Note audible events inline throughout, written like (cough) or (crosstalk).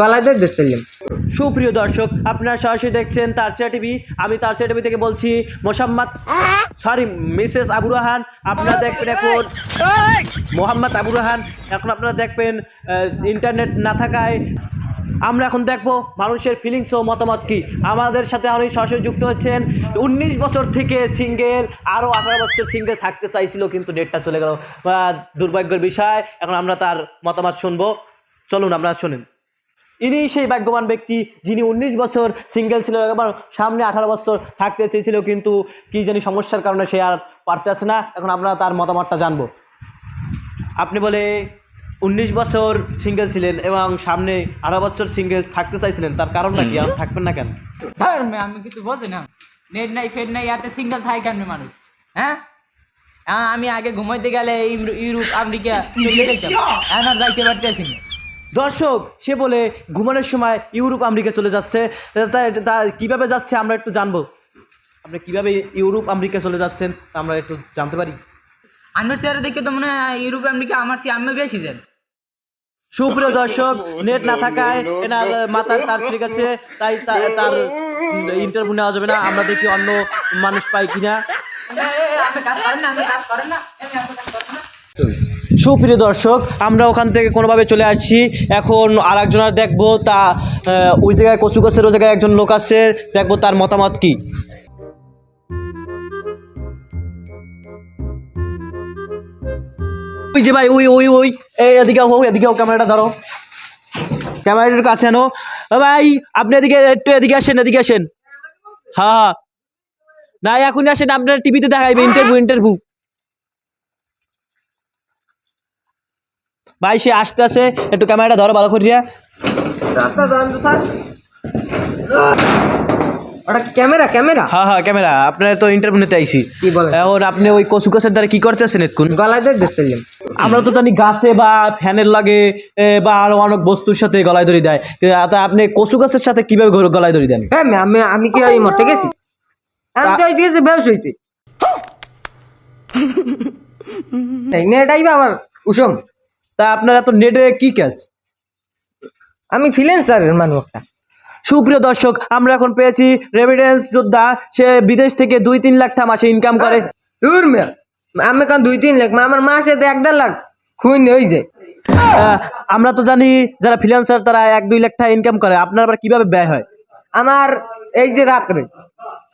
গলায় দেখছিলাম সুপ্রিয় দর্শক আপনারা সরাসরি দেখছেন তারচা টিভি। আমি তারচা টিভি থেকে বলছি মোসাম্মদ সরি মিসেস আবু রাহান আপনারা দেখবেন এখন মোহাম্মদ আবু রাহান এখন আপনারা দেখবেন ইন্টারনেট না থাকায়। আমরা এখন দেখব মানুষের ফিলিংস ও মতামত কি। আমাদের সাথে অনেক সরাসরি যুক্ত হচ্ছেন। উনিশ বছর থেকে সিঙ্গেল আরও আঠারো বছর সিঙ্গেল থাকতে চাইছিল কিন্তু ডেটটা চলে গেল। দুর্ভাগ্যের বিষয় এখন আমরা তার মতামত শুনব। চলুন আপনারা শুনেন। ইনি সেই ভাগ্যবান ব্যক্তি যিনি উনিশ বছর সিঙ্গেল ছিল এবার সামনে আঠারো বছর থাকতে চেয়েছিল কিন্তু কি জানি সমস্যার কারণে সে আর পারতেছে না। এখন আমরা তার মতামতটা জানব। আপনি বলে উনিশ বছর সিঙ্গেল ছিলেন এবং সামনে আঠারো বছর সিঙ্গেল থাকতে চাইছিলেন তার কারণটা কি? আর থাকবেন না কেন? আমি কিছু বলছি না। নেট নাই ফেট নাই এতে সিঙ্গেল থাকে কেমনি মানুষ? হ্যাঁ? হ্যাঁ, আমি আগে ঘুমাইতে গেলে ইউরো- ইউরোপ আমেরিকা এখন যাইতে পারতেছি না। দর্শক সে বলে ঘুমানোর সময় ইউরোপ আমেরিকা চলে যাচ্ছে। তা- তা কীভাবে যাচ্ছে আমরা একটু জানব। আপনি কীভাবে ইউরোপ আমেরিকা চলে যাচ্ছেন তা আমরা একটু জানতে পারি। আমার চেহারা দেখে তো মনে হয় ইউরোপ আমেরিকা আমার চেয়ে আমি বেশি যান সুপ্রিয় (laughs) দর্শক নেট না থাকায় এনার মাথার তার ঠিক আছে তাই তার ইন্টারভিউ নেওয়া যাবে না। আমরা দেখি অন্য মানুষ পাই কিনা। আপনি কাজ করেন না কাজ করেন না এমনি আপনি কাজ করেন না সুপ্রিয় দর্শক, আমরা ওখান থেকে কোনোভাবে চলে আসছি। এখন আর একজনের দেখব তা ওই জায়গায় কচু গাছের, ওই জায়গায় একজন লোক আছে, দেখব তার মতামত কি। ওই যে ভাই, ওই ওই ওই এদিকে হোক এদিকে হোক ক্যামেরাটা ধরো। ক্যামেরাটার কাছে আনো। ভাই, আপনি এদিকে একটু এদিকে আসেন এদিকে আসেন। হ্যাঁ হ্যাঁ। না, এখনই আসেন, আপনার টিভিতে দেখাইবে ইন্টারভিউ ইন্টারভিউ ভাই সে আসতে আসে একটু ক্যামেরাটা ধরো ভালো করিয়া। ওটা ক্যামেরা ক্যামেরা হ্যাঁ হ্যাঁ ক্যামেরা আপনার তো ইন্টারভিউ নিতে আইছি। কি এখন আপনি ওই কচু গাছের দ্বারা কি করতেছেন গলায় দেখছিলাম আমরা তো জানি গাছে বা ফ্যানের লাগে এ, বা আরও অনেক বস্তুর সাথে গলায় দড়ি দেয়। কিন্তু তা আপনি কচু গাছের সাথে কীভাবে গলায় দড়ি দেন? হ্যাঁ আমি আমি কি ওই মরতে গেছি? আমি তো ওই গেছি বেউস হইতে। এই নেটাই আবার উসম তা আপনার এত নেটে কি কাজ? আমি ফ্রিল্যান্সারের মানুষ একটা। সুপ্রিয় দর্শক আমরা এখন পেয়েছি রেমিডেন্স যোদ্ধা। সে বিদেশ থেকে দুই তিন লাখ টাকা মাসে ইনকাম করে। দূর মেয়া। আমি কারণ দুই তিন লাখ আমার মাসে তো এক দেড় লাখ খুন হয়ে যায়। আহ, আমরা তো জানি যারা ফ্রিল্যান্সার তারা এক দুই লাখ টাকা ইনকাম করে। আপনার আবার কীভাবে ব্যয় হয়? আমার এই যে রাত্রে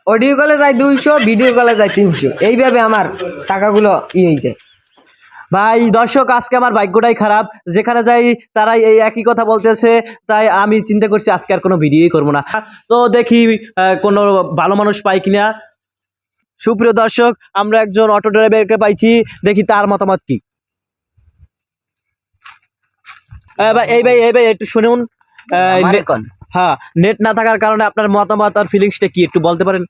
অডিও কলে যায় দুইশো ভিডিও কলে যায় তিনশো। এইভাবে আমার টাকাগুলো ই হয়ে যায়। ভাই দর্শক আজকে আমার ভাগ্যটাই খারাপ। যেখানে যাই তারাই এই একই কথা বলতেছে। তাই আমি চিন্তা করছি আজকে আর কোনো ভিডিওই করব না। তো দেখি আহ, কোনো ভালো মানুষ পাই কিনা। সুপ্রিয় দর্শক আমরা একজন অটো ড্রাইভারকে পাইছি। দেখি তার মতামত কি। ভাই, এই ভাই এই ভাই একটু শুনুন। আহ, হ্যাঁ নেট না থাকার কারণে আপনার মতামত আর ফিলিংসটা কি একটু বলতে পারেন।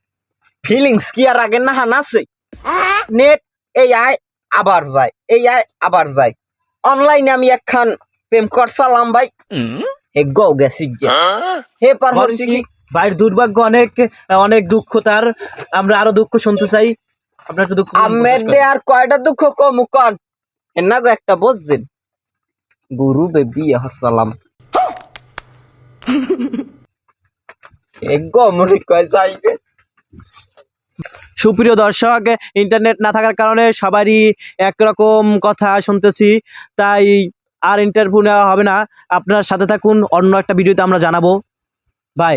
ফিলিংস কি আর আগে না হান আছে? নেট এই আয় আবার যায় এই আয় আবার যায় অনলাইনে আমি একখান প্রেম করছালাম ভাই। হে গো গেছি গিয়া। হে পার হরছি কি? ভাইয়ের দুর্ভাগ্য অনেক অনেক দুঃখ তার। আমরা আরও দুঃখ শুনতে চাই। আপনার দুঃখ আমের দে আর কয়টা দুঃখ কম এনা গো একটা বুঝছেন গুরু বেবি হাসালাম (laughs) হে গো মনে কয় যাইবে? সুপ্রিয় দর্শক ইন্টারনেট না থাকার কারণে সবারই একরকম কথা শুনতেছি, তাই আর ইন্টারভিউ নেওয়া হবে না। আপনার সাথে থাকুন, অন্য একটা ভিডিওতে আমরা জানাব। বাই